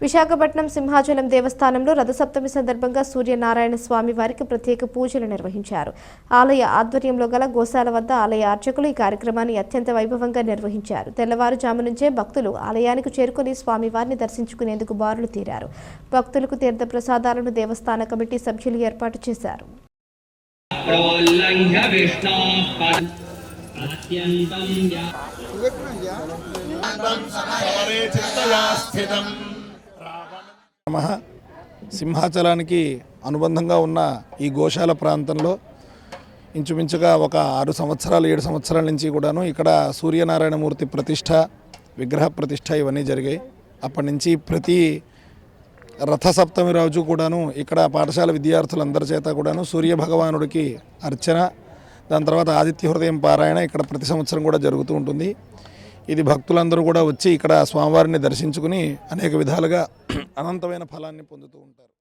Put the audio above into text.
విశాఖపట్నం సింహాచలం దేవస్థానంలో రథసప్తమి సందర్భంగా సూర్యనారాయణ స్వామి వారికి ప్రత్యేక పూజలు నిర్వహించారు ఆలయ ఆధ్వర్యంలో గల గోశాల వద్ద ఆలయ అర్చకులు ఈ కార్యక్రమాన్ని అత్యంత వైభవంగా నిర్వహించారు తెల్లవారుజాము నుంచే భక్తులు ఆలయానికి చేరుకుని స్వామివారిని దర్శించుకునేందుకు బారులు తీరారు భక్తులకు తీర్థ ప్రసాదాలను దేవస్థాన కమిటీ సభ్యులు ఏర్పాటు చేశారు అత్యంతం నమ. సింహాచలానికి అనుబంధంగా ఉన్న ఈ గోశాల ప్రాంతంలో ఇంచుమించుగా ఒక ఆరు సంవత్సరాలు ఏడు సంవత్సరాల నుంచి కూడాను ఇక్కడ సూర్యనారాయణమూర్తి ప్రతిష్ట విగ్రహ ప్రతిష్ట ఇవన్నీ జరిగాయి. అప్పటి నుంచి ప్రతి రథసప్తమి రోజు కూడాను ఇక్కడ పాఠశాల విద్యార్థులందరి చేత కూడాను సూర్య భగవానుడికి అర్చన దాని తర్వాత ఆదిత్య హృదయం పారాయణ ఇక్కడ ప్రతి సంవత్సరం కూడా జరుగుతూ ఉంటుంది. ఇది భక్తులందరూ కూడా వచ్చి ఇక్కడ స్వామివారిని దర్శించుకుని అనేక విధాలుగా అనంతమైన ఫలాన్ని పొందుతూ ఉంటారు.